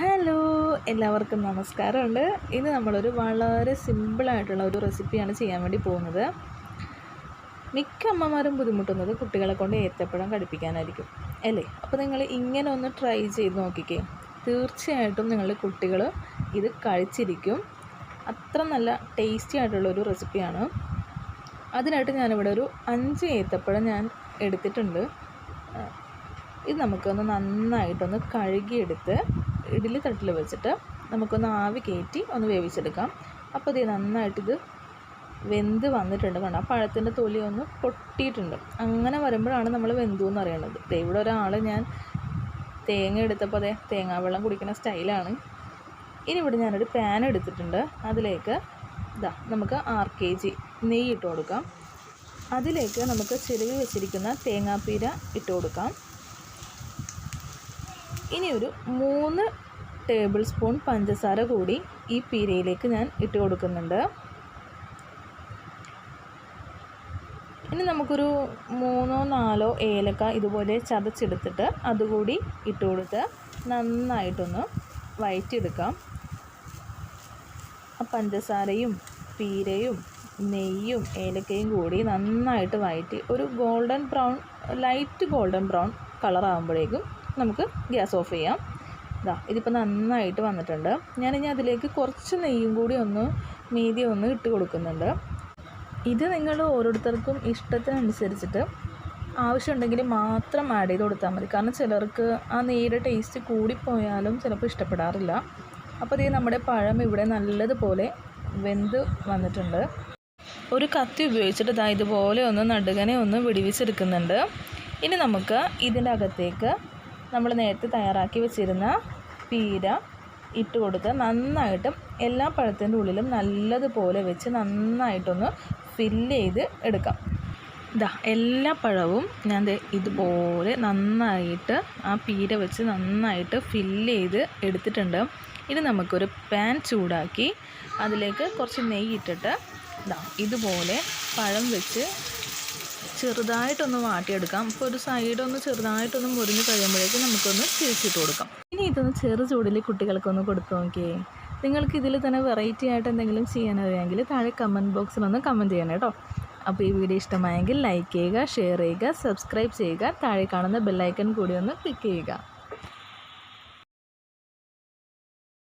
Hello എല്ലാവർക്കും നമസ്കാരമുണ്ട്. ഇന്ന് നമ്മളൊരു വളരെ സിമ്പിളായിട്ടുള്ള ഒരു റെസിപ്പിയാണ് ചെയ്യാൻ വേണ്ടി പോകുന്നത്. മിക്ക അമ്മമാരും ബുദ്ധിമുട്ടുന്നത് കുട്ടികളെ കൊണ്ട് ഏത്തപ്പഴം കടിപ്പിക്കാനായിരിക്കും അല്ലേ? അപ്പോൾ നിങ്ങൾ ഇങ്ങനെ ഒന്ന് ട്രൈ ചെയ്ത് നോക്കിക്കേ. തീർച്ചയായിട്ടും നിങ്ങളുടെ കുട്ടികൾ ഇത് കഴിച്ചിരിക്കും. അത്ര നല്ല ടേസ്റ്റി ആയിട്ടുള്ള ഒരു റെസിപ്പിയാണ്. അതിനായിട്ട് ഞാനിവിടെ ഒരു അഞ്ച് ഏത്തപ്പഴം ഞാൻ എടുത്തിട്ടുണ്ട്. ഇത് നമുക്കൊന്ന് നന്നായിട്ടൊന്ന് കഴുകിയെടുത്ത് ഇഡ്ഡലി തട്ടിൽ വെച്ചിട്ട് നമുക്കൊന്ന് ആവി കയറ്റി ഒന്ന് വേവിച്ചെടുക്കാം. അപ്പോൾ ഇത് നന്നായിട്ടിത് വെന്ത് വന്നിട്ടുണ്ട് കണ്ടോ? ആ പഴത്തിന്റെ തൊലി ഒന്ന് പൊട്ടിയിട്ടുണ്ട്. അങ്ങനെ വരുമ്പോഴാണ് നമ്മൾ വെന്തു എന്ന് അറിയണത് ഇവിടെ ഒരാൾ ഞാൻ തേങ്ങ എടുത്തപ്പോൾ അതെ തേങ്ങാവെള്ളം കുടിക്കുന്ന സ്റ്റൈലാണ്. ഇനി ഇവിടെ ഞാനൊരു പാൻ എടുത്തിട്ടുണ്ട്. അതിലേക്ക് ഇതാ നമുക്ക് ആർ കെ ജി നെയ്യ് ഇട്ട് കൊടുക്കാം. അതിലേക്ക് നമുക്ക് ചെറുകി വെച്ചിരിക്കുന്ന തേങ്ങാപ്പീര ഇട്ട് കൊടുക്കാം. ഇനി ഒരു മൂന്ന് ടേബിൾ സ്പൂൺ പഞ്ചസാര കൂടി ഈ പീരയിലേക്ക് ഞാൻ ഇട്ട് കൊടുക്കുന്നുണ്ട്. ഇനി നമുക്കൊരു മൂന്നോ നാലോ ഏലക്ക ഇതുപോലെ ചതച്ചെടുത്തിട്ട് അതുകൂടി ഇട്ട് കൊടുത്ത് നന്നായിട്ടൊന്ന് വയറ്റിയെടുക്കാം. ആ പഞ്ചസാരയും പീരയും നെയ്യും ഏലക്കയും കൂടി നന്നായിട്ട് വയറ്റി ഒരു golden brown light golden brown കളറാകുമ്പോഴേക്കും നമുക്ക് ഗ്യാസ് ഓഫ് ചെയ്യാം. ഇതാ ഇതിപ്പോൾ നന്നായിട്ട് വന്നിട്ടുണ്ട്. ഞാനിനി അതിലേക്ക് കുറച്ച് നെയ്യും കൂടി ഒന്ന് മീതി ഒന്ന് ഇട്ട് കൊടുക്കുന്നുണ്ട്. ഇത് നിങ്ങൾ ഓരോരുത്തർക്കും ഇഷ്ടത്തിനനുസരിച്ചിട്ട് ആവശ്യമുണ്ടെങ്കിൽ മാത്രം ആഡ് ചെയ്ത് കൊടുത്താൽ മതി. കാരണം ചിലർക്ക് ആ നെയ്യുടെ ടേസ്റ്റ് കൂടിപ്പോയാലും ചിലപ്പോൾ ഇഷ്ടപ്പെടാറില്ല. അപ്പോൾ ഇത് നമ്മുടെ പഴം ഇവിടെ നല്ലതുപോലെ വെന്ത് വന്നിട്ടുണ്ട്. ഒരു കത്തി ഉപയോഗിച്ചിട്ട് ഇതാ ഇതുപോലെ ഒന്ന് നടുകനെ ഒന്ന് വിടിവിച്ചെടുക്കുന്നുണ്ട്. ഇനി നമുക്ക് ഇതിന്റെ അകത്തേക്ക് നമ്മൾ നേരത്തെ തയ്യാറാക്കി വെച്ചിരുന്ന പീര ഇട്ട് കൊടുത്ത് നന്നായിട്ട് എല്ലാ പഴത്തിന്റെ ഉള്ളിലും നല്ലതുപോലെ വെച്ച് നന്നായിട്ടൊന്ന് ഫില്ല് ചെയ്ത് എടുക്കാം. ഇതാ എല്ലാ പഴവും ഞാൻ ഇതുപോലെ നന്നായിട്ട് ആ പീര വെച്ച് നന്നായിട്ട് ഫില്ല് ചെയ്ത് എടുത്തിട്ടുണ്ട്. ഇനി നമുക്കൊരു പാൻ ചൂടാക്കി അതിലേക്ക് കുറച്ച് നെയ്യ് ഇട്ടിട്ട് ഇതാ ഇതുപോലെ പഴം വെച്ച് ചെറുതായിട്ടൊന്ന് വാട്ടിയെടുക്കാം. അപ്പോൾ ഒരു സൈഡൊന്ന് ഒന്ന് ചെറുതായിട്ടൊന്ന് മുറിഞ്ഞ് കഴിയുമ്പോഴേക്കും നമുക്കൊന്ന് തിരിച്ചിട്ട് കൊടുക്കാം. ഇനി ഇതൊന്ന് ചെറു ചൂടിൽ കുട്ടികൾക്കൊന്ന് കൊടുത്തു നോക്കിയേ. നിങ്ങൾക്ക് ഇതിൽ തന്നെ വെറൈറ്റി ആയിട്ട് എന്തെങ്കിലും ചെയ്യാനറിയാമെങ്കിൽ താഴെ കമന്റ് ബോക്സിലൊന്ന് കമന്റ് ചെയ്യണം കേട്ടോ. അപ്പോൾ ഈ വീഡിയോ ഇഷ്ടമായെങ്കിൽ ലൈക്ക് ചെയ്യുക ഷെയർ ചെയ്യുക സബ്സ്ക്രൈബ് ചെയ്യുക താഴെ കാണുന്ന ബെല്ലൈക്കൺ കൂടി ഒന്ന് ക്ലിക്ക് ചെയ്യുക.